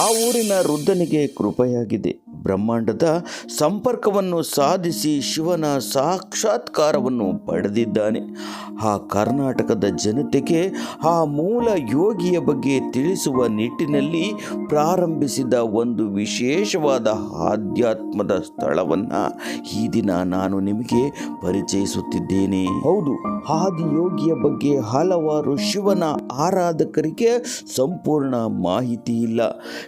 ಆ ಊರಿನ ವೃದ್ಧನಿಗೆ ಕೃಪೆಯಾಗಿದೆ. ಬ್ರಹ್ಮಾಂಡದ ಸಂಪರ್ಕವನ್ನು ಸಾಧಿಸಿ ಶಿವನ ಸಾಕ್ಷಾತ್ಕಾರವನ್ನು ಪಡೆದಿದ್ದಾನೆ. ಆ ಕರ್ನಾಟಕದ ಜನತೆಗೆ ಆ ಮೂಲ ಯೋಗಿಯ ಬಗ್ಗೆ ತಿಳಿಸುವ ನಿಟ್ಟಿನಲ್ಲಿ ಪ್ರಾರಂಭಿಸಿದ ಒಂದು ವಿಶೇಷವಾದ ಆಧ್ಯಾತ್ಮದ ಸ್ಥಳವನ್ನು ಈ ದಿನ ನಾನು ನಿಮಗೆ ಪರಿಚಯಿಸುತ್ತಿದ್ದೇನೆ. ಹೌದು ಆದಿಯೋಗಿಯ ಬಗ್ಗೆ ಹಲವಾರು ಶಿವನ ಆರಾಧಕರಿಗೆ ಸಂಪೂರ್ಣ ಮಾಹಿತಿ ಇಲ್ಲ.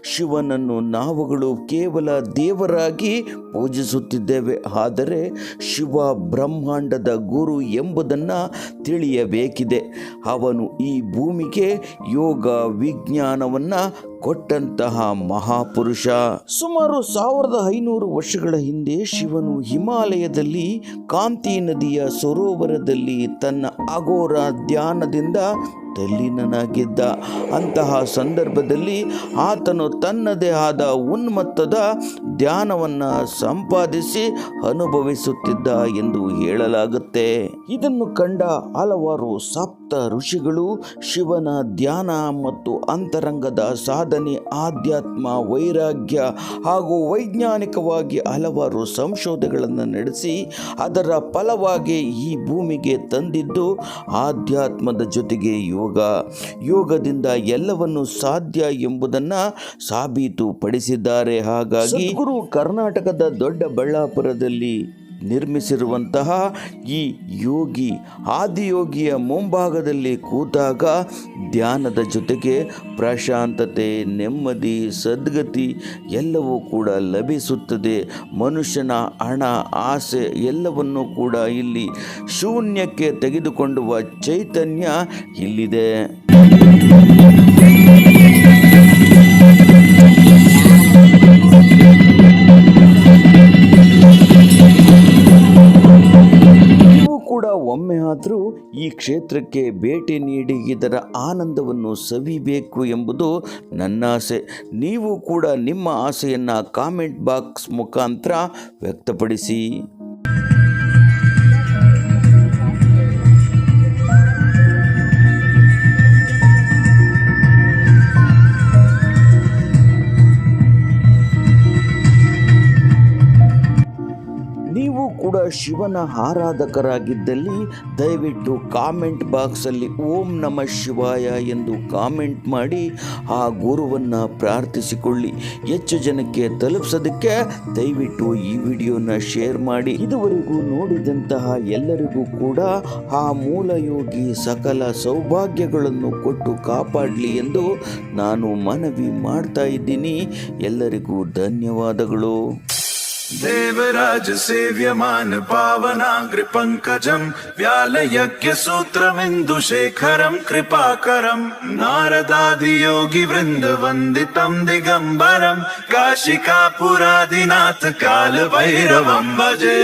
ಶಿವನನ್ನು ನಾವುಗಳು ಕೇವಲ ದೇವರಾಗಿ ಪೂಜಿಸುತ್ತಿದ್ದೇವೆ. ಆದರೆ ಶಿವ ಬ್ರಹ್ಮಾಂಡದ ಗುರು ಎಂಬುದನ್ನು ತಿಳಿಯಬೇಕಿದೆ. ಅವನು ಈ ಭೂಮಿಗೆ ಯೋಗ ವಿಜ್ಞಾನವನ್ನು ಕೊಟ್ಟಂತಹ ಮಹಾಪುರುಷ. ಸುಮಾರು ಸಾವಿರದ ಐನೂರು ವರ್ಷಗಳ ಹಿಂದೆ ಶಿವನು ಹಿಮಾಲಯದಲ್ಲಿ ಕಾಂತಿ ನದಿಯ ಸರೋವರದಲ್ಲಿ ತನ್ನ ಅಘೋರ ಧ್ಯಾನದಿಂದ ತಲ್ಲೀನನಾಗಿದ್ದ. ಅಂತಹ ಸಂದರ್ಭದಲ್ಲಿ ಆತನು ತನ್ನದೇ ಆದ ಉನ್ಮತ್ತದ ಧ್ಯಾನವನ್ನು ಸಂಪಾದಿಸಿ ಅನುಭವಿಸುತ್ತಿದ್ದ ಎಂದು ಹೇಳಲಾಗುತ್ತೆ. ಇದನ್ನು ಕಂಡ ಹಲವಾರು ಸಪ್ತ ಋಷಿಗಳು ಶಿವನ ಧ್ಯಾನ ಮತ್ತು ಅಂತರಂಗದ ಸಾಧನೆ, ಆಧ್ಯಾತ್ಮ, ವೈರಾಗ್ಯ ಹಾಗೂ ವೈಜ್ಞಾನಿಕವಾಗಿ ಹಲವಾರು ಸಂಶೋಧನೆಗಳನ್ನು ನಡೆಸಿ ಅದರ ಫಲವಾಗಿ ಈ ಭೂಮಿಗೆ ತಂದಿದ್ದು ಆಧ್ಯಾತ್ಮದ ಜೊತೆಗೆ ಯೋಗ ಯೋಗದಿಂದ ಎಲ್ಲವನ್ನು ಸಾಧ್ಯ ಎಂಬುದನ್ನು ಸಾಬೀತುಪಡಿಸಿದ್ದಾರೆ. ಹಾಗಾಗಿ ಗುರು ಕರ್ನಾಟಕದ ದೊಡ್ಡ ಬಳ್ಳಾಪುರದಲ್ಲಿ ನಿರ್ಮಿಸಿರುವಂತಹ ಈ ಯೋಗಿ, ಆದಿಯೋಗಿಯ ಮುಂಭಾಗದಲ್ಲಿ ಕೂತಾಗ ಧ್ಯಾನದ ಜೊತೆಗೆ ಪ್ರಶಾಂತತೆ, ನೆಮ್ಮದಿ, ಸದ್ಗತಿ ಎಲ್ಲವೂ ಕೂಡ ಲಭಿಸುತ್ತದೆ. ಮನುಷ್ಯನ ಹಣ, ಆಸೆ ಎಲ್ಲವನ್ನು ಕೂಡ ಇಲ್ಲಿ ಶೂನ್ಯಕ್ಕೆ ತೆಗೆದುಕೊಂಡುವ ಚೈತನ್ಯ ಇಲ್ಲಿದೆ. ಒಮ್ಮೆ ಆದರೂ ಈ ಕ್ಷೇತ್ರಕ್ಕೆ ಭೇಟಿ ನೀಡಿ ಇದರ ಆನಂದವನ್ನು ಸವಿಬೇಕು ಎಂಬುದು ನನ್ನ ಆಸೆ. ನೀವು ಕೂಡ ನಿಮ್ಮ ಆಸೆಯನ್ನು ಕಾಮೆಂಟ್ ಬಾಕ್ಸ್ ಮುಖಾಂತರ ವ್ಯಕ್ತಪಡಿಸಿ. ಕೂಡ ಶಿವನ ಆರಾಧಕರಾಗಿದ್ದಲ್ಲಿ ದಯವಿಟ್ಟು ಕಾಮೆಂಟ್ ಬಾಕ್ಸಲ್ಲಿ ಓಂ ನಮ ಶಿವಾಯ ಎಂದು ಕಾಮೆಂಟ್ ಮಾಡಿ ಆ ಗುರುವನ್ನು ಪ್ರಾರ್ಥಿಸಿಕೊಳ್ಳಿ. ಹೆಚ್ಚು ಜನಕ್ಕೆ ತಲುಪಿಸೋದಕ್ಕೆ ದಯವಿಟ್ಟು ಈ ವಿಡಿಯೋನ ಶೇರ್ ಮಾಡಿ. ಇದುವರೆಗೂ ನೋಡಿದಂತಹ ಎಲ್ಲರಿಗೂ ಕೂಡ ಆ ಮೂಲಯೋಗಿ ಸಕಲ ಸೌಭಾಗ್ಯಗಳನ್ನು ಕೊಟ್ಟು ಕಾಪಾಡಲಿ ಎಂದು ನಾನು ಮನವಿ ಮಾಡ್ತಾ ಇದ್ದೀನಿ. ಎಲ್ಲರಿಗೂ ಧನ್ಯವಾದಗಳು. देवराज सेव्यमान पावनाग्रि पङ्कजम् व्यालयज्ञसूत्रमिन्दुशेखरम् कृपाकरम् नारदादियोगि वृन्दवन्दितम् दिगम्बरम् काशिकापुरादिनाथ कालभैरवम् भजे